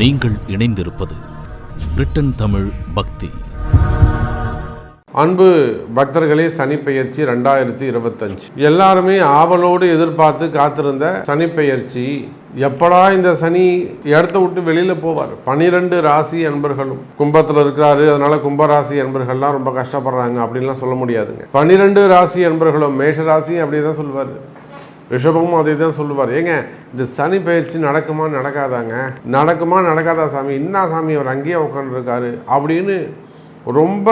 நீங்கள் இணைந்திருப்பது பிரிட்டன் தமிழ் பக்தி. அன்பு பக்தர்களே சனிப்பெயர்ச்சி ரெண்டாயிரத்தி இருபத்தஞ்சு. எல்லாருமே ஆவலோடு எதிர்பார்த்து காத்திருந்த சனிப்பெயர்ச்சி. எப்படா இந்த சனி இடத்த விட்டு வெளியில் போவார்? பனிரெண்டு ராசி அன்பர்களும். கும்பத்தில் இருக்கிறாரு அதனால கும்பராசி அன்பர்கள்லாம் ரொம்ப கஷ்டப்படுறாங்க அப்படின்லாம் சொல்ல முடியாதுங்க. பனிரெண்டு ராசி அன்பர்களும் மேஷ ராசி அப்படி தான் சொல்லுவார் ரிஷபமும் அதே தான் சொல்லுவார். ஏங்க இந்த சனி பயிற்சி நடக்குமா நடக்காதாங்க? நடக்குமா நடக்காதா சாமி? என்ன சாமி அவர் அங்கேயே உட்காந்துருக்காரு அப்படின்னு ரொம்ப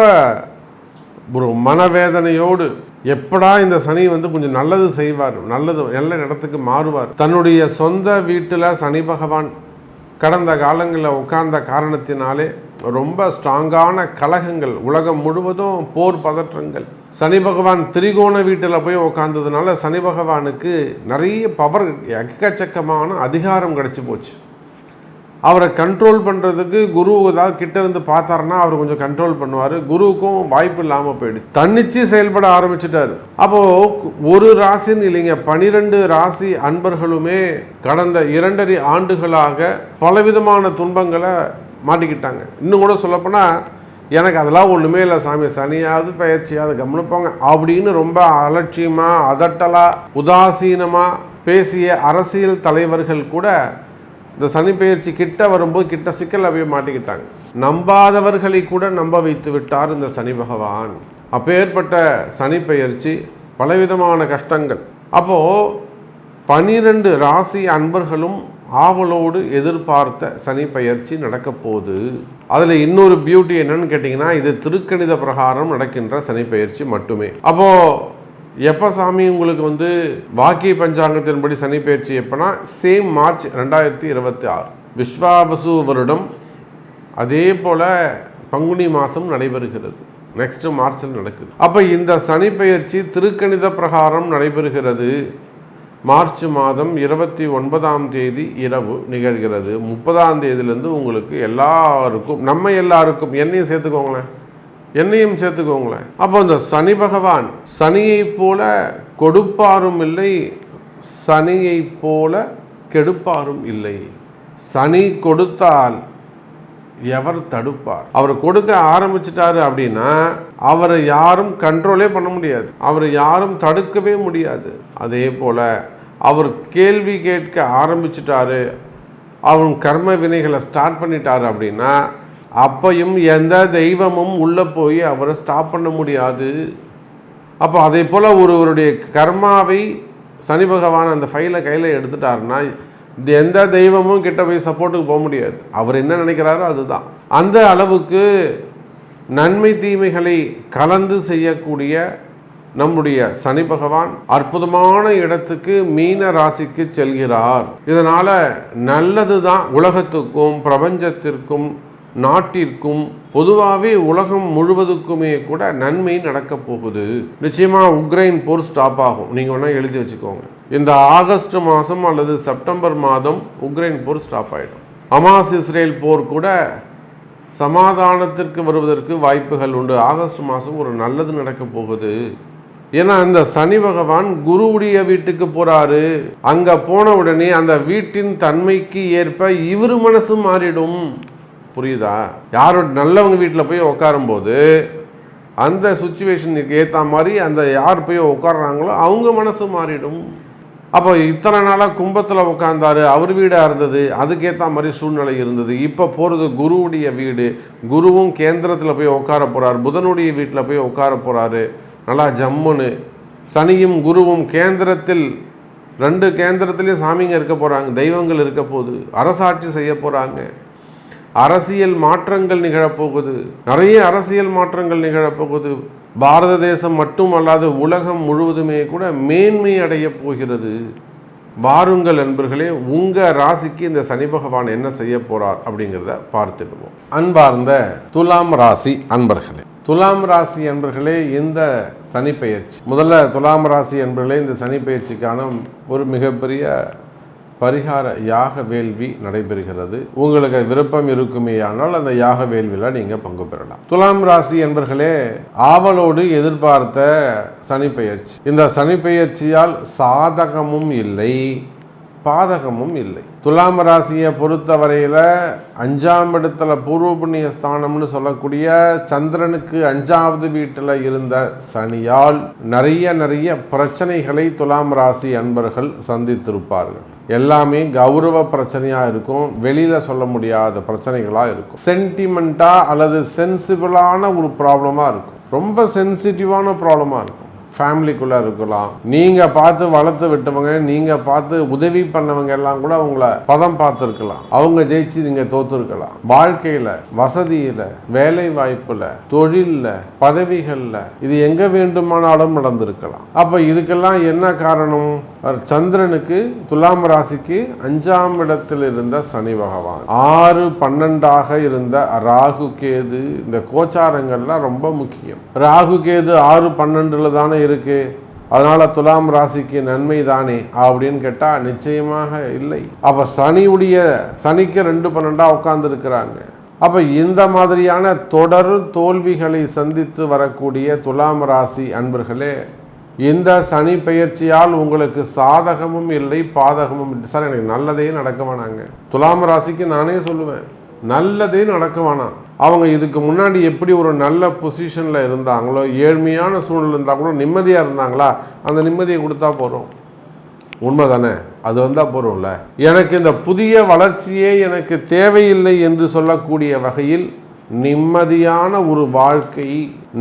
ஒரு மனவேதனையோடு எப்படா இந்த சனி வந்து கொஞ்சம் நல்லது செய்வார் நல்லது நல்ல இடத்துக்கு மாறுவார். தன்னுடைய சொந்த வீட்டில் சனி பகவான் கடந்த காலங்களில் உட்கார்ந்த காரணத்தினாலே ரொம்ப ஸ்ட்ராங்கான கலகங்கள் உலகம் முழுவதும் போர் பதற்றங்கள். சனி பகவான் திரிகோண வீட்டில் போய் உட்காந்ததுனால சனி பகவானுக்கு நிறைய பவர் எக்கச்சக்கமான அதிகாரம் கிடச்சி போச்சு. அவரை கண்ட்ரோல் பண்ணுறதுக்கு குரு ஏதாவது கிட்ட இருந்து பார்த்தாருன்னா அவர் கொஞ்சம் கண்ட்ரோல் பண்ணுவார். குருவுக்கும் வாய்ப்பு இல்லாமல் போயிடுச்சு. தன்னிச்சு செயல்பட ஆரம்பிச்சிட்டார். அப்போது ஒரு ராசின்னு இல்லைங்க பனிரெண்டு ராசி அன்பர்களுமே கடந்த இரண்டரை ஆண்டுகளாக பலவிதமான துன்பங்களை மாட்டிக்கிட்டாங்க. இன்னும் கூட சொல்லப்போனால் எனக்கு அதெல்லாம் ஒன்றுமே இல்லை சாமி. சனியாவது பயிற்சியாவது கவனிப்போங்க அப்படின்னு ரொம்ப அலட்சியமாக அதட்டலாக உதாசீனமாக பேசிய அரசியல் தலைவர்கள் கூட இந்த சனி பயிற்சி கிட்ட வரும்போது கிட்ட சிக்கல் அப்படியே மாட்டிக்கிட்டாங்க. நம்பாதவர்களை கூட நம்ப வைத்து விட்டார் இந்த சனி பகவான். அப்பேற்பட்ட சனி பயிற்சி பலவிதமான கஷ்டங்கள். அப்போது பனிரெண்டு ராசி அன்பர்களும் ஆவலோடு எதிர்பார்த்த சனி பயிற்சி நடக்கப்போகுது. அதில் இன்னொரு பியூட்டி என்னன்னு கேட்டிங்கன்னா இது திருக்கணித பிரகாரம் நடக்கின்ற சனி மட்டுமே. அப்போது எப்போ சாமி உங்களுக்கு வந்து வாக்கிய பஞ்சாங்கத்தின்படி சனி பெயர்ச்சி எப்போனா சேம் மார்ச் ரெண்டாயிரத்தி இருபத்தி ஆறு. விஸ்வாவசு வருடம் அதே போல் பங்குனி மாதம் நடைபெறுகிறது. நெக்ஸ்ட் மார்ச்சில் நடக்குது. அப்போ இந்த சனி திருக்கணித பிரகாரம் நடைபெறுகிறது. மார்ச் மாதம் இருபத்தி ஒன்பதாம் தேதி இரவு நிகழ்கிறது. முப்பதாம் தேதியிலேருந்து உங்களுக்கு எல்லாருக்கும் நம்ம எல்லாருக்கும் என்னையும் சேர்த்துக்கோங்களேன். என்னையும் சேர்த்துக்கோங்களேன். அப்போ இந்த சனி பகவான் சனியைப் போல கொடுப்பாரும் இல்லை சனியைப் போல கெடுப்பாரும் இல்லை. சனி கொடுத்தால் எவர் தடுப்பார்? அவர் கொடுக்க ஆரம்பிச்சிட்டாரு அப்படின்னா அவரை யாரும் கண்ட்ரோலே பண்ண முடியாது. அவரை யாரும் தடுக்கவே முடியாது. அதே போல அவர் கேள்வி கேட்க ஆரம்பிச்சிட்டாரு. அவன் கர்ம வினைகளை ஸ்டார்ட் பண்ணிட்டாரு அப்படின்னா அப்பையும் எந்த தெய்வமும் உள்ளே போய் அவரை ஸ்டாப் பண்ண முடியாது. அப்போ அதே போல் ஒருவருடைய கர்மாவை சனி பகவான் அந்த ஃபைலை கையில் எடுத்துட்டாருன்னா எந்த தெய்வமும் கிட்ட போய் சப்போர்ட்டுக்கு போக முடியாது. அவர் என்ன நினைக்கிறாரோ அதுதான். அந்த அளவுக்கு நன்மை தீமைகளை கலந்து செய்யக்கூடிய நம்முடைய சனி பகவான் அற்புதமான இடத்துக்கு மீன ராசிக்கு செல்கிறார். இதனால நல்லது தான் உலகத்துக்கும் பிரபஞ்சத்திற்கும் நாட்டிற்கும் பொதுவாகவே உலகம் முழுவதுக்குமே கூட நன்மை நடக்க போகுது. நிச்சயமா உக்ரைன் போர் ஸ்டாப் ஆகும். நீங்க வேணா எழுதி வச்சுக்கோங்க. இந்த ஆகஸ்ட் மாதம் அல்லது செப்டம்பர் மாதம் உக்ரைன் போர் ஸ்டாப் ஆயிடும். அமாஸ் இஸ்ரேல் போர் கூட சமாதானத்திற்கு வருவதற்கு வாய்ப்புகள் உண்டு. ஆகஸ்ட் மாதம் ஒரு நல்லது நடக்க போகுது. ஏன்னா அந்த சனி பகவான் குருவுடைய வீட்டுக்கு போறாரு. அங்க போன உடனே அந்த வீட்டின் தன்மைக்கு ஏற்ப இவர் மனசு மாறிடும். புரியுதா? யாரோட நல்லவங்க வீட்டில் போய் உட்காரும்போது அந்த சுச்சுவேஷனுக்கு ஏற்ற மாதிரி அந்த யார் போய் உட்காடுறாங்களோ அவங்க மனசு மாறிடும். அப்போ இத்தனை நாளாக கும்பத்தில் உட்காந்தாரு அவர் வீடாக இருந்தது அதுக்கேற்ற மாதிரி சூழ்நிலை இருந்தது. இப்போ போகிறது குருவுடைய வீடு. குருவும் கேந்திரத்தில் போய் உட்கார போகிறார் புதனுடைய வீட்டில் போய் உட்கார போகிறாரு நல்லா ஜம்முன்னு. சனியும் குருவும் கேந்திரத்தில் ரெண்டு கேந்திரத்துலேயும் சாமிங்க இருக்க போகிறாங்க தெய்வங்கள் இருக்க போகுது அரசாட்சி செய்ய போகிறாங்க அரசியல் மாற்றங்கள் நிகழப்போகுது நிறைய அரசியல் மாற்றங்கள் நிகழப்போகுது பாரத தேசம் மட்டுமல்லாது உலகம் முழுவதுமே கூட மேன்மை அடைய போகிறது. வாருங்கள் நண்பர்களே உங்கள் ராசிக்கு இந்த சனி பகவான் என்ன செய்ய போகிறார் அப்படிங்கிறத பார்த்துடுவோம். அன்பார்ந்த துலாம் ராசி அன்பர்களே துலாம் ராசி என்பர்களே இந்த சனி பயிற்சி முதல்ல துலாம் ராசி என்பர்களே இந்த சனி பயிற்சிக்கான ஒரு மிகப்பெரிய பரிகார யாக வேள்வி நடைபெறுகிறது. உங்களுக்கு விருப்பம் இருக்குமேயானால் அந்த யாக வேள்வியில் நீங்கள் பங்கு பெறலாம். துலாம் ராசி என்பர்களே ஆவலோடு எதிர்பார்த்த சனி பயிற்சி இந்த சனி பயிற்சியால் சாதகமும் இல்லை. பாதகமும் இல்லை. துலாம் ராசியை பொறுத்தவரையில் அஞ்சாம் இடத்துல பூர்வ புண்ணிய ஸ்தானம்னு சொல்லக்கூடிய சந்திரனுக்கு அஞ்சாவது வீட்டில் இருந்த சனியால் நிறைய நிறைய பிரச்சனைகளை துலாம் ராசி அன்பர்கள் சந்தித்திருப்பார்கள். எல்லாமே கௌரவ பிரச்சனையாக இருக்கும். வெளியில் சொல்ல முடியாத பிரச்சனைகளாக இருக்கும். சென்டிமெண்ட்டாக அல்லது சென்சிபிளான ஒரு ப்ராப்ளமாக இருக்கும். ரொம்ப சென்சிட்டிவான ப்ராப்ளமாக இருக்கும். ஃபேமிலிக்குள்ளே இருக்கலாம். நீங்கள் பார்த்து வளர்த்து விட்டவங்க நீங்கள் பார்த்து உதவி பண்ணவங்க எல்லாம் கூட அவங்கள பதம் பார்த்துருக்கலாம். அவங்க ஜெயிச்சு நீங்கள் தோத்துருக்கலாம். வாழ்க்கையில் வசதியில் வேலை வாய்ப்பில் தொழிலில் பதவிகளில் இது எங்கே வேண்டுமானாலும் நடந்திருக்கலாம். அப்போ இதுக்கெல்லாம் என்ன காரணம்? சந்திரனுக்கு துலாம் ராசிக்கு அஞ்சாம் இடத்தில் இருந்த சனி பகவான். ஆறு பன்னெண்டாக இருந்த ராகு கேது இந்த கோச்சாரங்கள்லாம் ரொம்ப முக்கியம். ராகு கேது ஆறு பன்னெண்டுல தானே இருக்கு. அதனால துலாம் ராசிக்கு நன்மை தானே அப்படின்னு கேட்டா நிச்சயமாக இல்லை. அப்ப சனியுடைய சனிக்கு ரெண்டு பன்னெண்டா உட்கார்ந்து இருக்கிறாங்க அப்ப இந்த மாதிரியான தொடர் தோல்விகளை சந்தித்து வரக்கூடிய துலாம் ராசி அன்பர்களே இந்த சனி பெயர்ச்சியால் உங்களுக்கு சாதகமும் இல்லை பாதகமும் இல்லை. சார் எனக்கு நல்லதே நடக்க வேணாங்க துலாம் ராசிக்கு நானே சொல்லுவேன் நல்லதே நடக்க வேணாம் அவங்க இதுக்கு முன்னாடி எப்படி ஒரு நல்ல பொசிஷனில் இருந்தாங்களோ ஏழ்மையான சூழ்நிலை இருந்தால் கூட நிம்மதியாக இருந்தாங்களா அந்த நிம்மதியை கொடுத்தா போகிறோம் உண்மை தானே அது வந்தால் போகிறோம்ல எனக்கு இந்த புதிய வளர்ச்சியே எனக்கு தேவையில்லை என்று சொல்லக்கூடிய வகையில் நிம்மதியான ஒரு வாழ்க்கை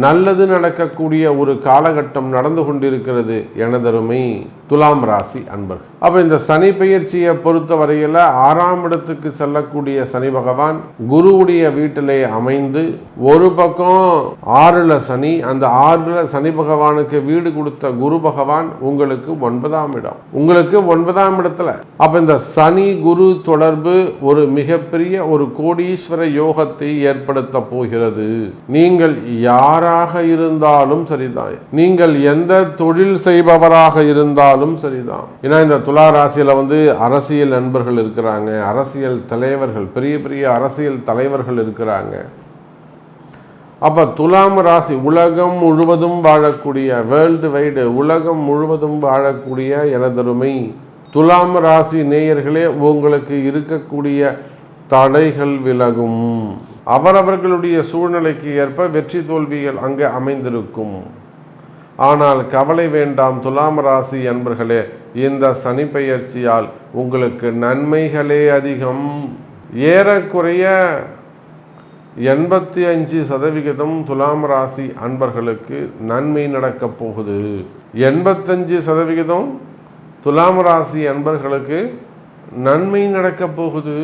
நல்லது நடக்கக்கூடிய ஒரு காலகட்டம் நடந்து கொண்டிருக்கிறது எனதருமை துலாம் ராசி அன்பர் அப்ப இந்த சனி பெயர்ச்சியை பொறுத்தவரையில ஆறாம் இடத்துக்கு செல்லக்கூடிய சனி பகவான் குருவுடைய வீட்டிலே அமைந்து ஒரு பக்கம் ஆறுல சனி அந்த ஆறுல சனி பகவானுக்கு வீடு கொடுத்த குரு பகவான் உங்களுக்கு ஒன்பதாம் இடம். உங்களுக்கு ஒன்பதாம் இடத்துல. அப்ப இந்த சனி குரு தொடர்பு ஒரு மிகப்பெரிய ஒரு கோடீஸ்வர யோகத்தை ஏற்படுத்த போகிறது. நீங்கள் யார் யாராக இருந்தாலும் சரிதான். நீங்கள் எந்த தொழில் செய்பவராக இருந்தாலும் சரிதான். ஏன்னா இந்த துலா ராசியில வந்து அரசியல் நண்பர்கள் இருக்கிறாங்க. அரசியல் தலைவர்கள் பெரிய பெரிய அரசியல் தலைவர்கள் இருக்கிறாங்க. அப்ப துலாம் ராசி உலகம் முழுவதும் வாழக்கூடிய வேர்ல்டு வைடு உலகம் முழுவதும் வாழக்கூடிய எனதருமை துலாம் ராசி நேயர்களே உங்களுக்கு இருக்கக்கூடிய தடைகள் விலகும். அவரவர்களுடைய சூழ்நிலைக்கு ஏற்ப வெற்றி தோல்விகள் அங்கே அமைந்திருக்கும். ஆனால் கவலை வேண்டாம் துலாம் ராசி அன்பர்களே இந்த சனி பெயர்ச்சியால் உங்களுக்கு நன்மைகளே அதிகம். ஏறக்குறைய எண்பத்தி அஞ்சு சதவிகிதம் துலாம் ராசி அன்பர்களுக்கு நன்மை நடக்கப் போகுது. எண்பத்தஞ்சு சதவிகிதம் துலாம் ராசி அன்பர்களுக்கு நன்மை நடக்கப் போகுது.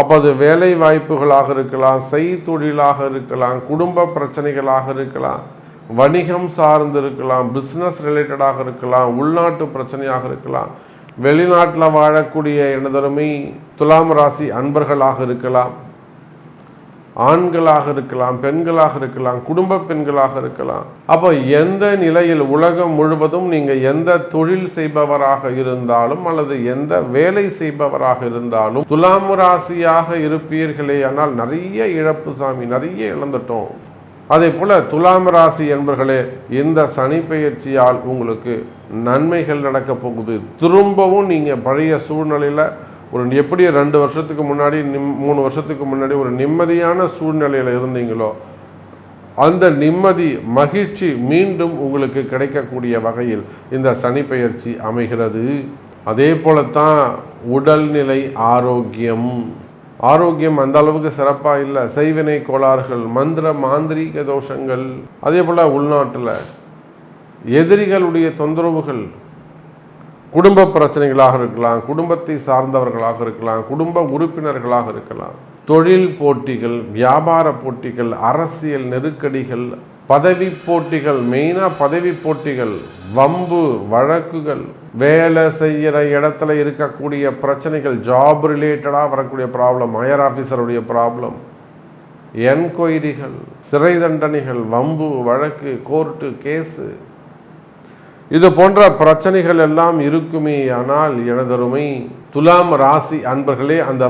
அப்போ அது வேலை வாய்ப்புகளாக இருக்கலாம் செய்தொழிலாக இருக்கலாம் குடும்ப பிரச்சனைகளாக இருக்கலாம் வணிகம் சார்ந்து இருக்கலாம் பிஸ்னஸ் ரிலேட்டடாக இருக்கலாம் உள்நாட்டு பிரச்சனையாக இருக்கலாம் வெளிநாட்டில் வாழக்கூடிய எனதருமை துலாம் ராசி அன்பர்களாக இருக்கலாம். ஆண்களாக இருக்கலாம் பெண்களாக இருக்கலாம் குடும்ப பெண்களாக இருக்கலாம். அப்போ எந்த நிலையில் உலகம் முழுவதும் நீங்கள் எந்த தொழில் செய்பவராக இருந்தாலும் அல்லது எந்த வேலை செய்பவராக இருந்தாலும் துலாம் ராசியாக இருப்பீர்களே ஆனால் நிறைய இழப்பு சாமி நிறைய இழந்துட்டோம். அதே போல துலாம் ராசி என்பர்களே இந்த சனி பெயர்ச்சியால் உங்களுக்கு நன்மைகள் நடக்க போகுது. திரும்பவும் நீங்கள் பழைய சூழ்நிலையில் ஒரு எப்படி ரெண்டு வருஷத்துக்கு முன்னாடி நிம் மூணு வருஷத்துக்கு முன்னாடி ஒரு நிம்மதியான சூழ்நிலையில் இருந்தீங்களோ அந்த நிம்மதி மகிழ்ச்சி மீண்டும் உங்களுக்கு கிடைக்கக்கூடிய வகையில் இந்த சனி பெயர்ச்சி அமைகிறது. அதே போலத்தான் உடல்நிலை ஆரோக்கியம். ஆரோக்கியம் அந்த அளவுக்கு சிறப்பாக இல்லை. செய்வினை கோளாறுகள் மந்திர மாந்திரீக தோஷங்கள் அதே போல் உள்நாட்டில் எதிரிகளுடைய தொந்தரவுகள் குடும்ப பிரச்சனைகளாக இருக்கலாம் குடும்பத்தை சார்ந்தவர்களாக இருக்கலாம் குடும்ப உறுப்பினர்களாக இருக்கலாம். தொழில் போட்டிகள் வியாபார போட்டிகள் அரசியல் நெருக்கடிகள் பதவி போட்டிகள் மெயினாக பதவி போட்டிகள் வம்பு வழக்குகள் வேலை செய்கிற இடத்துல இருக்கக்கூடிய பிரச்சனைகள் ஜாப் ரிலேட்டடாக வரக்கூடிய ப்ராப்ளம் ஹையர் ஆஃபீஸருடைய ப்ராப்ளம் என்கொயரிகள் சிறை தண்டனைகள் வம்பு வழக்கு கோர்ட்டு கேஸு இது போன்ற பிரச்சனைகள் எல்லாம் இருக்குமே ஆனால் எனதருமை துலாம் ராசி அன்பர்களே அந்த